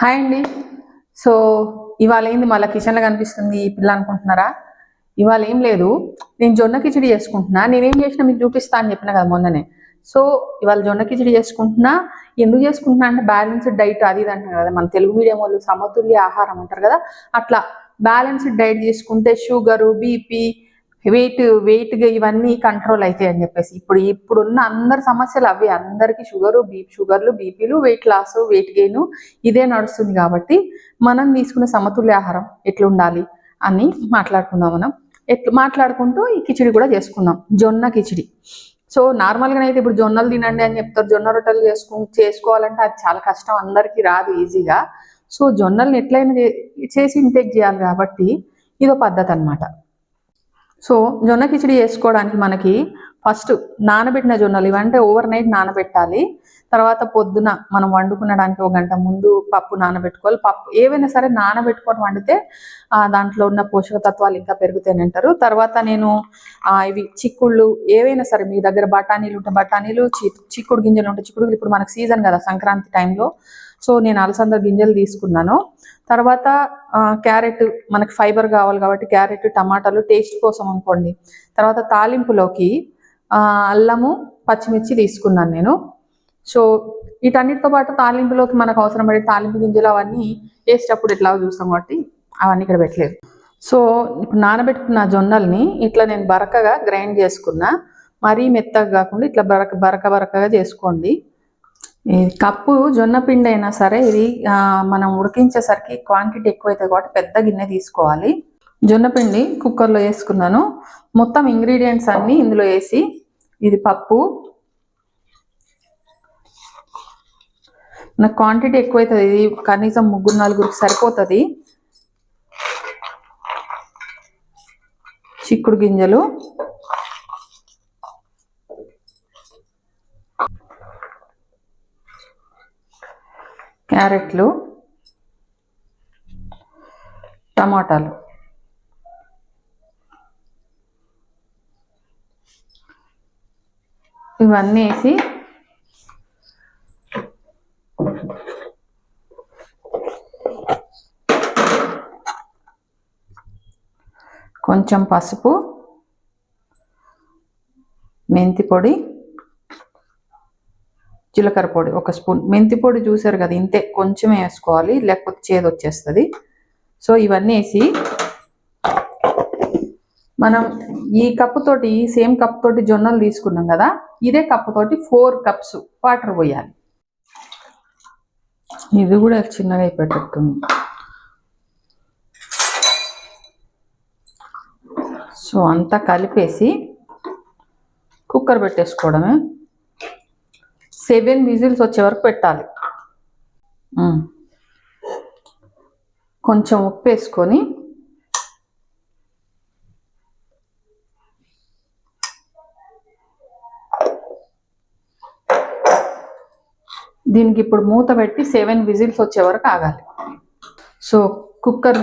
Hi అండి. So ఇవాళ ఏంది మళ్ళీ కిచెన్లో కనిపిస్తుంది ఈ పిల్ల అనుకుంటున్నారా? ఇవాళ ఏం లేదు. నేను జొన్న కిచిడి చేసుకుంటున్నా. నేనేం చేసినా మీకు చూపిస్తా అని చెప్పిన కదా మొన్ననే. సో ఇవాళ జొన్న కిచిడి చేసుకుంటున్నా. ఎందుకు చేసుకుంటున్నా అంటే బ్యాలెన్స్డ్ డైట్ అది ఇది అంటారు కదా. మన తెలుగు మీడియం వాళ్ళు సమతుల్య ఆహారం అంటారు కదా. అట్లా బ్యాలెన్స్డ్ డైట్ చేసుకుంటే షుగరు బీపీ వెయిట్ వెయిట్ ఇవన్నీ కంట్రోల్ అవుతాయి అని చెప్పేసి. ఇప్పుడు ఇప్పుడున్న అందరి సమస్యలు అవి. అందరికీ షుగరు బీ షుగర్లు బీపీలు వెయిట్ లాస్ వెయిట్ గెయిన్ ఇదే నడుస్తుంది కాబట్టి మనం తీసుకునే సమతుల్య ఆహారం ఎట్లా ఉండాలి అని మాట్లాడుకుందాం మనం. ఎట్లా మాట్లాడుకుంటూ ఈ కిచిడి కూడా చేసుకుందాం. జొన్న కిచిడి. సో నార్మల్గా అయితే ఇప్పుడు జొన్నలు తినండి అని చెప్తారు. జొన్న రొట్టెలు చేసుకు చేసుకోవాలంటే అది చాలా కష్టం. అందరికీ రాదు ఈజీగా. సో జొన్నల్ని ఎట్లయినా చేసి ఇంటేక్ చేయాలి కాబట్టి ఇదో పద్ధతి అన్నమాట సో జొన్న కిచిడి చేసుకోవడానికి మనకి ఫస్ట్ నానబెట్టిన జొన్నలు ఇవంటే ఓవర్ నైట్ నానబెట్టాలి. తర్వాత పొద్దున మనం వండుకునడానికి ఒక గంట ముందు పప్పు నానబెట్టుకోవాలి. పప్పు ఏవైనా సరే నానబెట్టుకొని వండితే దాంట్లో ఉన్న పోషక తత్వాలు ఇంకా పెరుగుతాయని అంటారు. తర్వాత నేను ఇవి చిక్కుళ్ళు ఏవైనా సరే మీ దగ్గర బఠానీలు ఉంటే బఠానీలు చి చిక్కుడు గింజలు ఉంటే చిక్కుడు ఇప్పుడు మనకు సీజన్ కదా సంక్రాంతి టైంలో సో నేను అలసంద గింజలు తీసుకున్నాను. తర్వాత క్యారెట్ మనకి ఫైబర్ కావాలి కాబట్టి క్యారెట్ టమాటాలు టేస్ట్ కోసం అనుకోండి. తర్వాత తాలింపులోకి అల్లము పచ్చిమిర్చి తీసుకున్నాను నేను. సో వీటన్నిటితో పాటు తాలింపులోకి మనకు అవసరం పడే తాలింపు గింజలు అవన్నీ వేసేటప్పుడు ఎట్లా చూస్తాం కాబట్టి అవన్నీ ఇక్కడ పెట్టలేదు. సో ఇప్పుడు నానబెట్టుకున్న జొన్నల్ని ఇట్లా నేను బరకగా గ్రైండ్ చేసుకున్నా. మరీ మెత్తగా కాకుండా ఇట్లా బరక బరక బరకగా చేసుకోండి. కప్పు జొన్న పిండి అయినా సరే ఇది మనం ఉడికించేసరికి క్వాంటిటీ ఎక్కువైతే కాబట్టి పెద్ద గిన్నె తీసుకోవాలి. జొన్న పిండి కుక్కర్లో వేసుకున్నాను. మొత్తం ఇంగ్రీడియంట్స్ అన్నీ ఇందులో వేసి ఇది పప్పు. నాకు క్వాంటిటీ ఎక్కువైతుంది ఇది కనీసం ముగ్గురు నలుగురికి సరిపోతుంది. చిక్కుడు గింజలు. క్యారెట్లు టమాటాలు. ఇవన్నీ వేసి కొంచెం పసుపు మెంతి పొడి జీలకర్ర పొడి ఒక స్పూన్. మెంతి పొడి చూసారు కదా ఇంతే. కొంచెం వేసుకోవాలి లేకపోతే చేదు వచ్చేస్తుంది. సో ఇవన్నీ వేసి మనం ఈ కప్పు తోటి సేమ్ కప్ తోటి జొన్నలు తీసుకున్నాం కదా ఇదే కప్పు తోటి ఫోర్ కప్స్ వాటర్ పోయాలి. ఇది కూడా చిన్నగా అయిపోయేటట్టుంది. సో అంతా కలిపేసి కుక్కర్ పెట్టేసుకోవడమే. సెవెన్ విజిల్స్ వచ్చే వరకు పెట్టాలి. కొంచెం ఉప్పు వేసుకొని దీనికి ఇప్పుడు మూత పెట్టి సెవెన్ విజిల్స్ వచ్చే వరకు ఆగాలి. సో కుక్కర్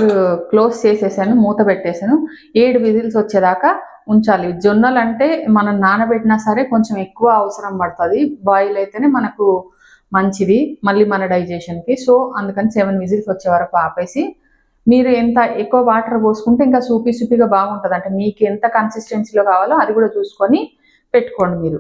క్లోజ్ చేసేసాను మూత పెట్టేసాను ఏడు విజిల్స్ వచ్చేదాకా ఉంచాలి. జొన్నలు అంటే మనం నానబెట్టినా సరే కొంచెం ఎక్కువ అవసరం పడుతుంది. బాయిల్ అయితేనే మనకు మంచిది మళ్ళీ మన డైజెషన్కి సో అందుకని సెవెన్ విజిల్స్ వచ్చే వరకు ఆపేసి మీరు ఎంత ఎక్కువ వాటర్ పోసుకుంటే ఇంకా సూపీ సూపీగా బాగుంటుంది. అంటే మీకు ఎంత కన్సిస్టెన్సీలో కావాలో అది కూడా చూసుకొని పెట్టుకోండి మీరు.